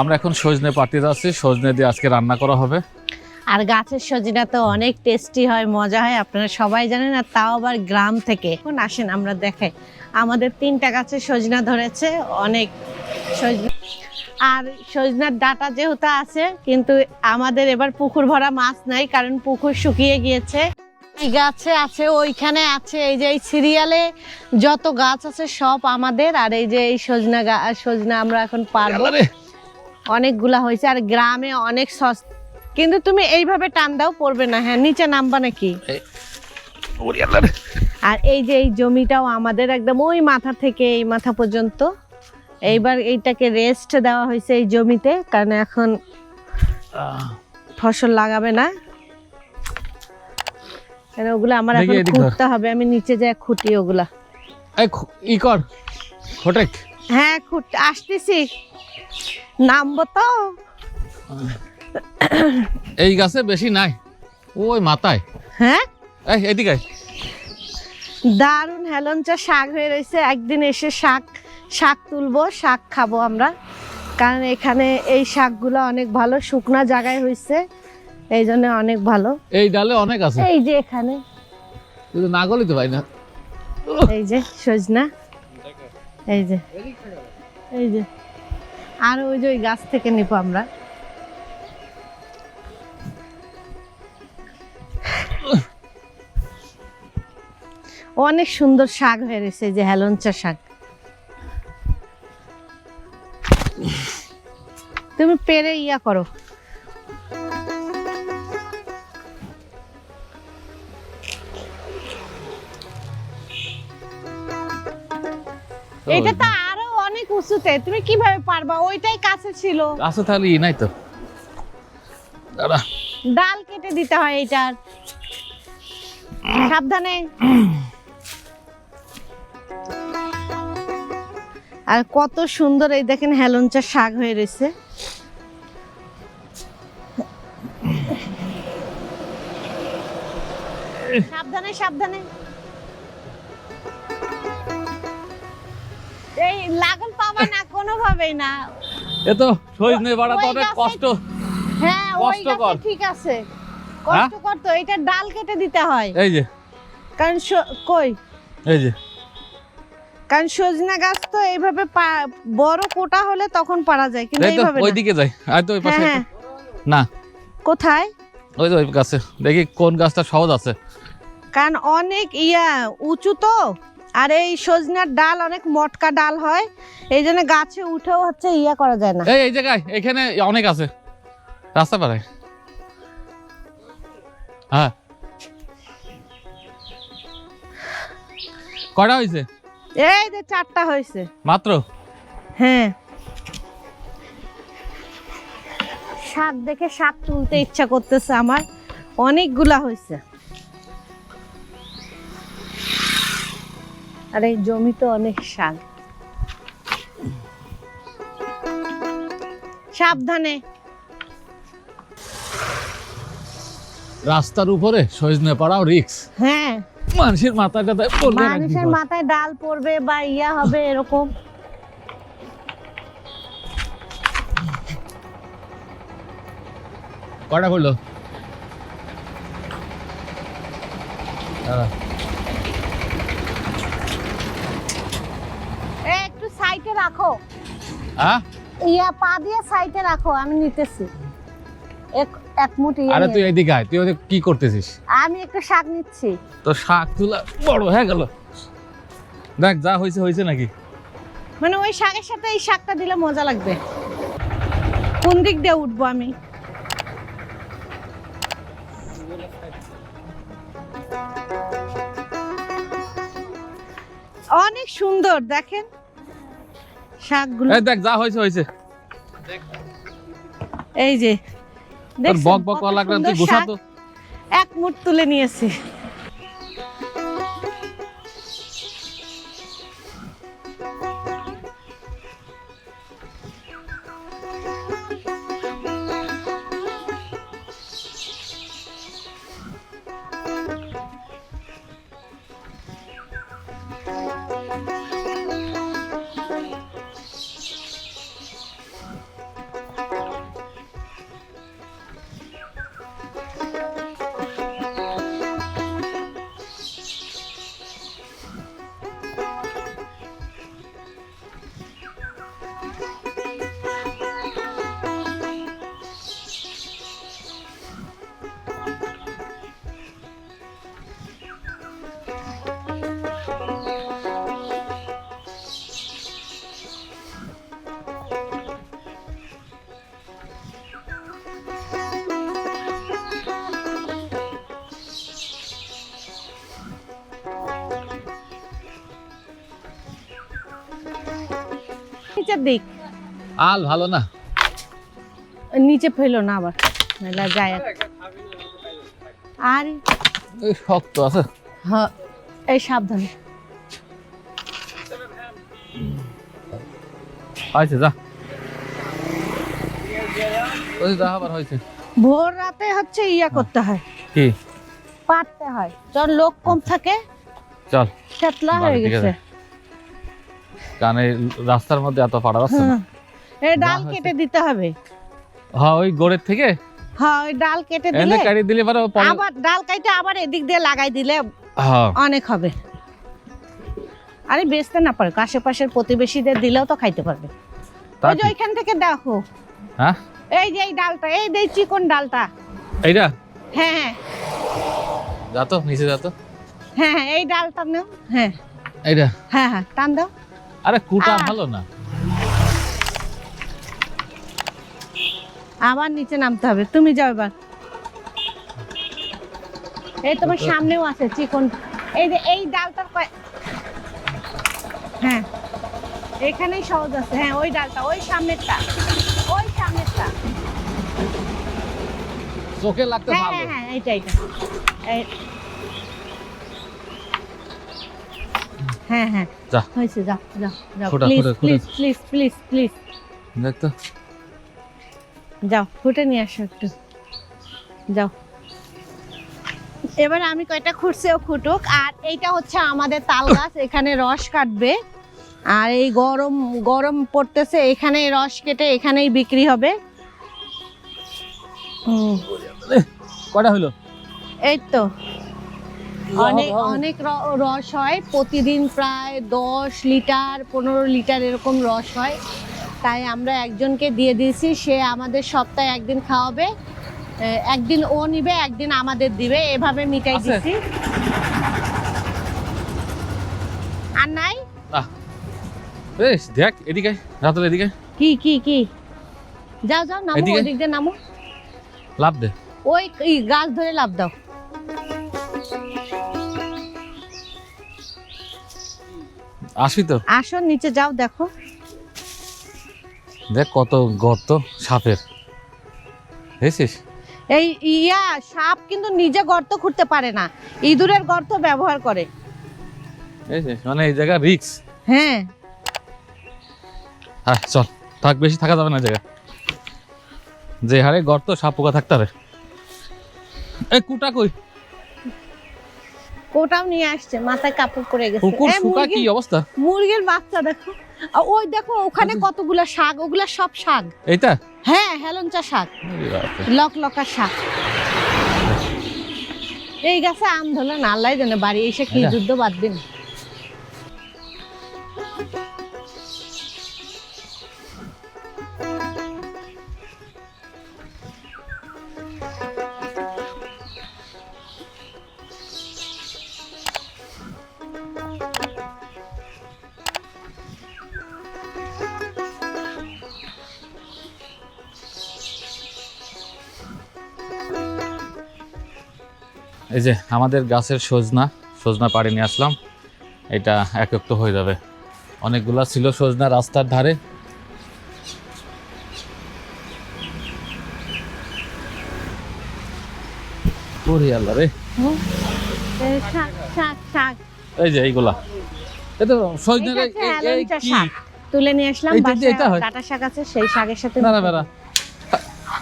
আমরা এখন সজনে পাতি যাচ্ছি সজনে দিয়ে আজকে রান্না করা হবে। আর গাছের সজিনা তো অনেক টেস্টি হয় মজা হয় আপনারা সবাই জানেন আর তাও আবার গ্রাম থেকে। এখন আসেন আমরা দেখাই। আমাদের তিনটা গাছের সজনা ধরেছে অনেক সজনা। আর সজনার ডাটা যেহেতু আছে কিন্তু আমাদের এবার পুকুর ভরা মাছ নাই কারণ পুকুর শুকিয়ে গিয়েছে। এই গাছে আছে ওইখানে আছে এই যে এই সিরিয়ালে যত গাছ আছে সব আমাদের আর এই যে এই সজনা সজনা আমরা এখন পারব। অনেকগুলা হয়েছে আর গ্রামে অনেক সস্তা কিন্তু তুমি এইভাবে টান দাও পড়বে না। হ্যাঁ নিচে নামবা নাকি? ওরে আল্লাহ রে। আর এই যে এই জমিটাও আমাদের একদম ওই মাথা থেকে এই মাথা পর্যন্ত। এইবার এইটাকে রেস্ট দেওয়া হয়েছে এই জমিতে কারণ এখন ফসল লাগাবে না। কারণ ওগুলো আমার এখন খুঁটতে হবে আমি নিচে যাই খুঁটি ওগুলা। এই ই কর ফটেক হ্যাঁ খুঁট আসতেছি। নামবো তো এই গাছে বেশি নাই। ওই মাথায়। হ্যাঁ? এই এদিকে আয়। দারুণ হেলঞ্চা শাক হয়ে রয়েছে একদিন এসে শাক শাক তুলবো শাক খাব আমরা। কারণ এখানে এই শাকগুলো অনেক ভালো শুকনা জায়গায় হয়েছে এই জন্য অনেক ভালো। এই ডালে অনেক আছে। এই যে এখানে। কিন্তু না গলি তো ভাই না। এই যে সজনা। এই যে এই যে। আর ওই যে ওই গাছ থেকে নিবো আমরা। অনেক সুন্দর শাক হয়ে রয়েছে যে হেলঞ্চা শাক। তুমি পেরে ইয়া করো। এটা তো অনেক উঁচুতে তুমি কীভাবে পারবা? ওইটাই কাছে ছিল। আছে তাহলে ই নাই তো। দাঁড়া। ডাল কেটে দিতে হয় এইটার। সাবধানে। আর কত সুন্দর এই দেখেন হেলঞ্চা শাক হয়ে রয়েছে। সাবধানে সাবধানে। এই লাগন পাবা না কোনোভাবেই না। এ তো সজনে বাড়া তো অনেক কষ্ট। হ্যাঁ ওই কষ্টকর। গাছে ঠিক আছে। হ্যাঁ? কষ্টকর তো এটা ডাল কেটে দিতে হয়। এই যে। কারণ স- কই? এই যে। কারণ সজনা গাছ তো এইভাবে পা- বড় কোটা হলে তখন পারা যায় কিন্তু তো এইভাবে না। ওইদিকে যাই। আর তো ওই পাশে হ্যাঁ হ্যাঁ। না। কোথায়? ওই তো ওই গাছে। দেখি কোন গাছটা সহজ আছে। কারণ অনেক ইয়া উঁচু তো। আর এই সজনার ডাল অনেক মটকা ডাল হয় এই জন্য গাছে উঠেও হচ্ছে ইয়া করা যায় না। এই এই জায়গায় এখানে অনেক আছে। রাস্তা পারে। হ্যাঁ। কয়টা হয়েছে এই যে চারটা হয়েছে মাত্র? হ্যাঁ। শাক দেখে শাক তুলতে ইচ্ছা করতেছে আমার। অনেকগুলা হয়েছে আর এই জমিতে অনেক শাক। সাবধানে। রাস্তার উপরে সজনে পাড়াও রিক্স। হ্যাঁ। মানুষের মাথাটা পড়বে মানুষের মাথায় ডাল পড়বে বা ইয়া হবে এরকম। কয়টা পড়ল? দাঁড়া। এ একটু সাইডে রাখো। হ্যাঁ? ইয়া পা দিয়ে সাইডে রাখো আমি নিতেছি। এক এক মুঠি আরে তুই এদিকে আয় তুই কি করতেছিস? আমি একটু শাক নিচ্ছি। তো শাক তুলা বড় হয়ে গেল। দেখ যা হয়েছে হয়েছে নাকি। মানে ওই শাকের সাথে এই শাকটা দিলে মজা লাগবে। কোন দিক দিয়ে উঠবো আমি? অনেক সুন্দর দেখেন? শাকগুলো। এই দেখ যা হয়েছে হয়েছে। এই যে দেখ বক বক লাগলে তুই গোসা তো। এক মুঠ তুলে নিয়েছি। নিচের দিক আল ভালো না। নিচে ফেলো না আবার। আর যায় আর। এই শক্ত আছে। হ্যাঁ এই সাবধানে। হয়েছে যা। ওই যা আবার হয়েছে। ভোর রাতে হচ্ছে ইয়া করতে হয়। কি? পারতে হয়। যখন লোক কম থাকে চল। থেতলা হয়ে গেছে। কানে রাস্তার মধ্যে এত পাড়া না। হ্যাঁ। এই ডাল কেটে দিতে হবে। হ্যাঁ ওই গোড়ের থেকে? হ্যাঁ ওই ডাল কেটে এনে দিলে কাটি দিলে পরে আবার ডাল কাইটে আবার এদিক দিয়ে লাগাই দিলে হ্যাঁ। অনেক হবে। আরে বেচতে না পারে আশেপাশের প্রতিবেশীদের দিলেও তো খাইতে পারবে। তা ওই যে ওইখান থেকে দেখো। হ্যাঁ? এই যে এই ডালটা এই যে চিকন ডালটা। এইটা? হ্যাঁ হ্যাঁ। যা তো নিচে যা তো। হ্যাঁ হ্যাঁ এই ডালটা নাও। হ্যাঁ। এইটা? হ্যাঁ হ্যাঁ টান দাও। আরে কুটা ভালো না। আবার নিচে নামতে হবে তুমি যাও এবার। এই তোমার সামনেও আছে চিকন। এই যে এই ডালটার কয় হ্যাঁ। এখানেই সহজ আছে। হ্যাঁ ওই ডালটা ওই সামনেরটা ওই সামনেরটা। চোখে লাগতে হ্যাঁ ভালো। হ্যাঁ হ্যাঁ এইটা এইটা। এই হ্যাঁ হ্যাঁ। যা। হয়েছে যাও যাও ফোটা, please. Please please please please দেখ তো। যাও ফুটে নিয়ে আসো একটু। যাও। এবার আমি কয়টা খুঁটছে ও খুঁটুক। আর এইটা হচ্ছে আমাদের তাল গাছ এখানে রস কাটবে। আর এই গরম গরম পড়তেছে এখানে রস কেটে এখানেই বিক্রি হবে। হুম, কয়টা হইল এই তো। অনেক অনেক রস হয়। প্রতিদিন প্রায় দশ লিটার পনেরো লিটার এরকম রস হয়। তাই আমরা একজনকে দিয়ে দিয়েছি। সে আমাদের সপ্তাহে একদিন খাওয়াবে। একদিন ও নিবে একদিন আমাদের দিবে। এভাবে মিটাই? দিচ্ছি আর নাই? বেশ দেখ এদিকে রাতুল এদিকে কি কি কি? যাও যাও নামো এদিকে? ওদিক দিয়ে নামো। লাভ দে। ওই গাছ ধরে লাভ দাও। আসবি তো। আসো নিচে যাও দেখো। দেখ কত গর্ত সাপের। দেখছিস? এই ইয়া সাপ কিন্তু নিজে গর্ত খুঁড়তে পারে না। ইঁদুরের গর্ত ব্যবহার করে। মানে এই জায়গা রিক্স। হ্যাঁ। হ্যাঁ চল থাক বেশি থাকা যাবে না জায়গা যে হারে গর্ত সাপ পোকা থাকতে হবে। এই কুটা কই? ওটাও নিয়ে আসছে মাথায় কাপড় করে গেছে। কুকুর শুকা কি মুরগির- অবস্থা? মুরগির বাচ্চা দেখো। ওই দেখো ওখানে কতগুলা শাক ওগুলা সব শাক। এইটা? হ্যাঁ হেলঞ্চা শাক। লক লকা শাক। এই গাছে আম ধরলে না আল্লাহ জানে বাড়ি এসে কি যুদ্ধ বাদ এই যে আমাদের গাছের সজনা সজনা পাড়ে নিয়ে আসলাম। এটা একত্র হয়ে যাবে। অনেকগুলা ছিল সজনা রাস্তার ধারে। ওরে আল্লাহ রে। এই যে এইগুলা। এটা তুলে নিয়ে আসলাম শাক আছে সেই শাকের সাথে না না বেড়া